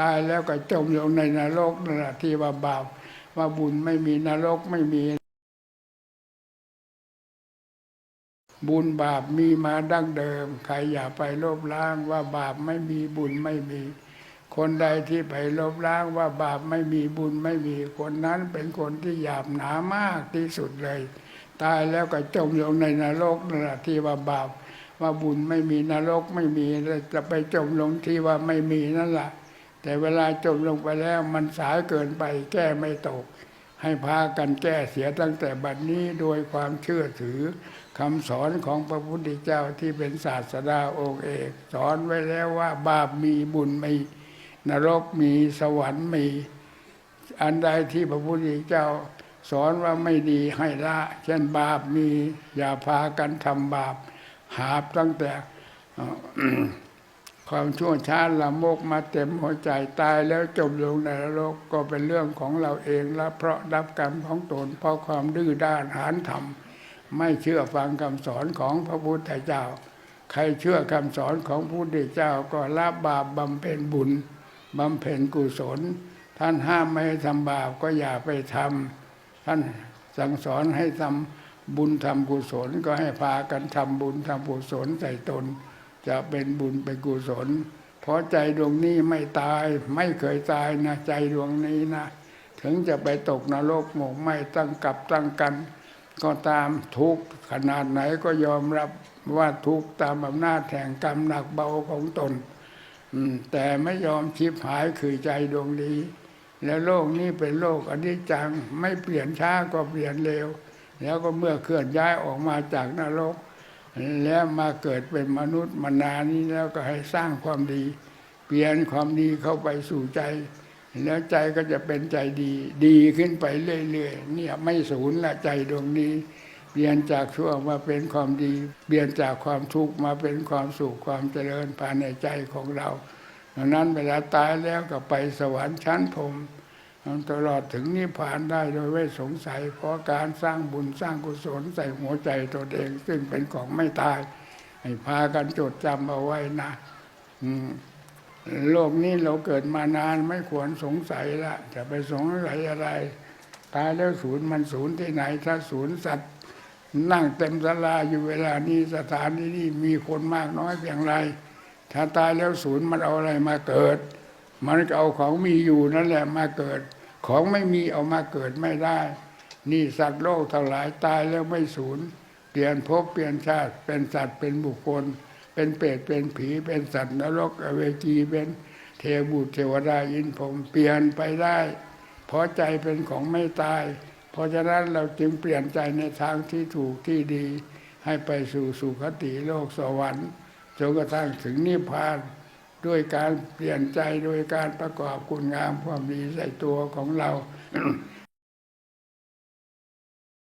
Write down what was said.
ตายแล้วก็จมลงในนรกนั่นแหละที่ว่าบาปว่าบุญไม่มีนรกไม่มี บุญบาปมีมาดั้งเดิม ใครอย่าไปลบล้างว่าบาปไม่มีบุญไม่มี คนใดที่ไปลบล้างว่าบาปไม่มีบุญไม่มี คนนั้นเป็นคนที่หยาบหนามากที่สุดเลย ตายแล้วก็จมลงในนรกนั่นแหละที่ว่าบาปว่าบุญไม่มีนรกไม่มีจะไปจมลงที่ว่าไม่มีนั่นแหละ แต่เวลาจมลงไปแล้วมันสายเกินไปแก้ไม่ตก ให้พากันแก้เสียตั้งแต่บัดนี้โดยความเชื่อถือคำสอนของพระพุทธเจ้าที่เป็นศาสดาองค์เอก สอนไว้แล้วว่าบาปมีบุญมีนรกมีสวรรค์มี อันใดที่พระพุทธเจ้า สอนว่าไม่ดีให้ละ เช่นบาปมีอย่าพากันทำบาปหาบตั้งแต่ ความชั่วช้าละโมกมาเต็มหัวใจตายแล้วจมลงในนรกก็เป็นเรื่องของเราเองและเพราะรับกรรมของตน เพราะความดื้อด้านหานธรรม ไม่เชื่อฟังคำสอนของพระพุทธเจ้า ใครเชื่อคำสอนของพระพุทธเจ้าก็ละบาปบำเพ็ญบุญบำเพ็ญกุศล ท่านห้ามไม่ให้ทำบาปก็อย่าไปทำท่านสั่งสอนให้ทำบุญทำกุศลก็ให้พากันทำบุญทำกุศลใส่ตน จะเป็นบุญเป็นกุศล เพราะใจดวงนี้ไม่ตายไม่เคยตายนะใจดวงนี้นะ ถึงจะไปตกนรกหมกไม่ตั้งกับตั้งกัน ก็ตามทุกขนาดไหนก็ยอมรับว่าทุกตามอำนาจแห่งกรรมหนักเบาของตนแต่ไม่ยอมชิบหายคือใจดวงนี้ แล้วโลกนี้เป็นโลกอนิจจังไม่เปลี่ยนช้าก็เปลี่ยนเร็ว แล้วก็เมื่อเคลื่อนย้ายออกมาจากนรก แล้วมาเกิดเป็นมนุษย์มานานนี้แล้วก็ให้สร้างความดี เปลี่ยนความดีเข้าไปสู่ใจ แล้วใจก็จะเป็นใจดี ดีขึ้นไปเรื่อยๆเนี่ยไม่สูญละใจดวงนี้ เปลี่ยนจากชั่วมาเป็นความดี เปลี่ยนจากความทุกข์มาเป็นความสุขความเจริญภายในใจของเราดังนั้นเวลาตายแล้วก็ไปสวรรค์ชั้นพรม ตลอดถึงนิพพานได้โดยไม่สงสัย เพราะการสร้างบุญสร้างกุศลใส่หัวใจตนเอง ซึ่งเป็นของไม่ตาย ให้พากันจดจำเอาไว้นะโลกนี้เราเกิดมานานไม่ควรสงสัยละจะไปสงสัยอะไร ตายแล้วศูนย์มันศูนย์ที่ไหน ถ้าศูนย์สัตว์นั่งเต็มศาลาอยู่เวลานี้สถานที่นี้มีคนมากน้อยเพียงไร ถ้าตายแล้วศูนย์มันเอาอะไรมาเกิด มันก็เอาของมีอยู่นั่นแหละมาเกิด ของไม่มีเอามาเกิดไม่ได้ นี่สัตว์โลกทั้งหลายตายแล้วไม่สูญ เปลี่ยนภพเปลี่ยนชาติ เป็นสัตว์เป็นบุคคล เป็นเปรตเป็นผี เป็นสัตว์นรก อเวจีเป็นเทวบุตรเทวดาอินพรมเปลี่ยนไปได้เพราะใจเป็นของไม่ตาย เพราะฉะนั้นเราจึงเปลี่ยนใจในทางที่ถูกที่ดี ให้ไปสู่สุคติโลกสวรรค์จนกระทั่งถึงนิพพาน ด้วยการเปลี่ยนใจโดยการประกอบคุณงามความดีใส่ตัวของเรา